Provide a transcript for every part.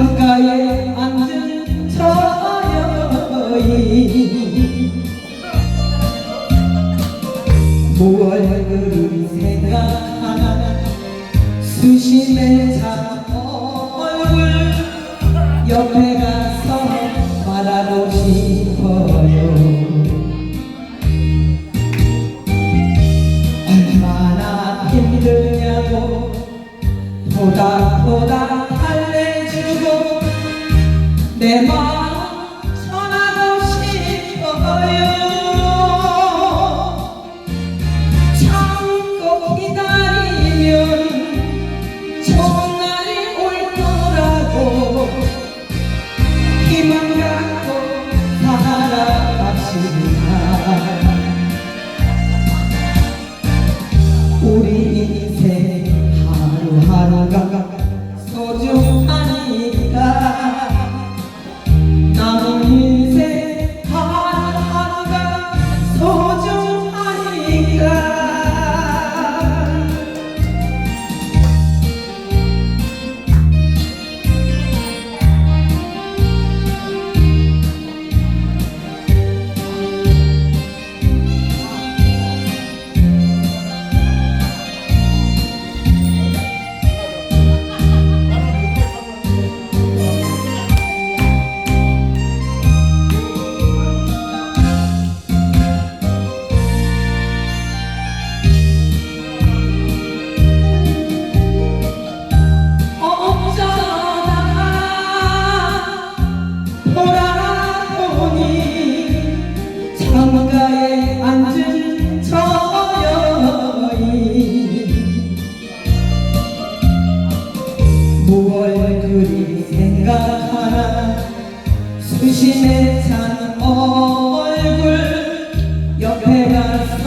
창가에 앉은 처녀이 무얼 그리 생각하나 수심에 찬 얼굴 옆에 가서 말하고 싶어요 얼마나 힘들냐고 보다 보다 돌아보니 창가에 앉은 저 여인 무얼 그리 생각하나 수심에 찬 얼굴 옆에 가서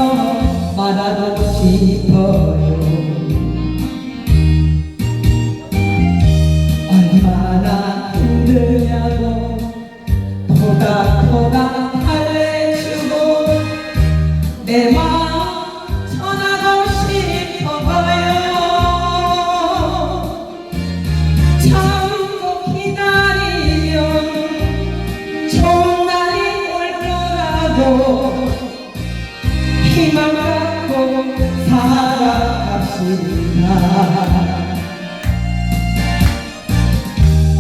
말하고 싶어요 토닥토닥 달래주고 내 마음 전하고 싶어요. 참고 기다리면 좋은 날이 올 거라고 희망 갖고 살아갑시다.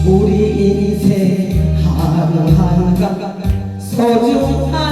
우리 인생 하루하루가 소중하